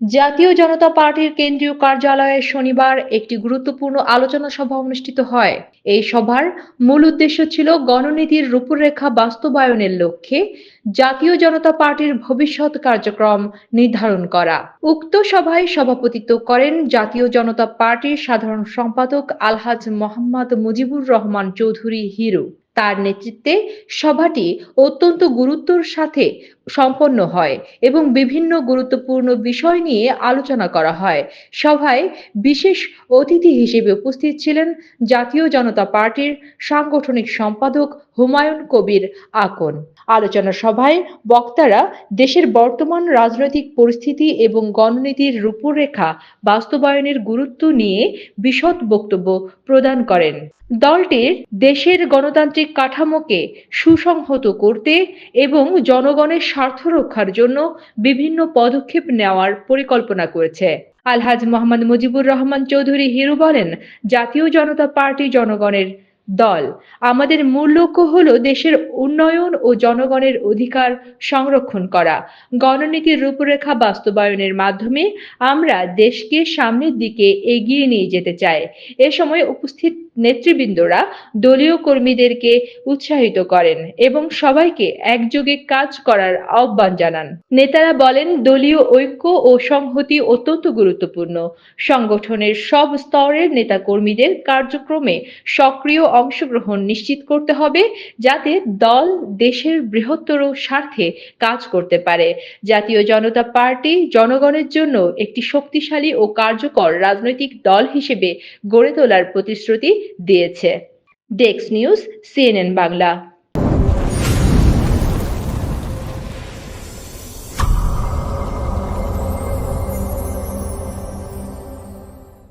জাতীয় জনতা পার্টির কেন্দ্রীয় কার্যালয়ে শনিবার একটি গুরুত্বপূর্ণ আলোচনা সভা অনুষ্ঠিত হয়। এই সভার মূল উদ্দেশ্য ছিল গণনীতির রূপরেখা বাস্তবায়নের লক্ষ্যে জাতীয় জনতা পার্টির ভবিষ্যৎ কার্যক্রম নির্ধারণ করা। উক্ত সভায় সভাপতিত্ব করেন জাতীয় জনতা পার্টির সাধারণ সম্পাদক আলহাজ মোহাম্মদ মুজিবুর রহমান চৌধুরী হিরু। তার নেতৃত্বে সভাটি অত্যন্ত গুরুত্বর সাথে সম্পন্ন হয় এবং বিভিন্ন গুরুত্বপূর্ণ বিষয় নিয়ে আলোচনা করা হয়। সভায় বিশেষ অতিথি হিসেবে উপস্থিত ছিলেন জাতীয় জনতা পার্টির সাংগঠনিক সম্পাদক হুমায়ুন কবির আকন। আলোচনা সভায় বক্তারা দেশের বর্তমান রাজনৈতিক পরিস্থিতি এবং গণনীতির রূপরেখা বাস্তবায়নের গুরুত্ব নিয়ে বিশদ বক্তব্য প্রদান করেন। দলটির দেশের গণতান্ত্রিক কাঠামোকে সুসংহত করতে এবং জনগণের স্বার্থ রক্ষার জন্য বিভিন্ন পদক্ষেপ নেওয়ার পরিকল্পনা করেছে। আলহাজ মোহাম্মদ মুজিবুর রহমান চৌধুরী হিরু বলেন, জাতীয় জনতা পার্টি জনগণের দল। আমাদের মূল লক্ষ্য হলো দেশের উন্নয়ন ও জনগণের অধিকার সংরক্ষণ করা। গণনীতির রূপরেখা বাস্তবায়নের মাধ্যমে আমরা দেশকে সামনের দিকে এগিয়ে নিয়ে যেতে চাই। এ সময় উপস্থিত নেতৃবৃন্দরা দলীয় কর্মীদেরকে উৎসাহিত করেন এবং সবাইকে একযোগে কাজ করার আহ্বান জানান। নেতারা বলেন, দলীয় ঐক্য ও সংহতি অত্যন্ত গুরুত্বপূর্ণ। সংগঠনের সব স্তরের নেতাকর্মীদের কার্যক্রমে সক্রিয় অংশগ্রহণ নিশ্চিত করতে হবে, যাতে দল দেশের বৃহত্তর স্বার্থে কাজ করতে পারে। জাতীয় জনতা পার্টি জনগণের জন্য একটি শক্তিশালী ও কার্যকর রাজনৈতিক দল হিসেবে গড়ে তোলার প্রতিশ্রুতি দিয়েছে। ডেক্স নিউজ সিএনএন বাংলা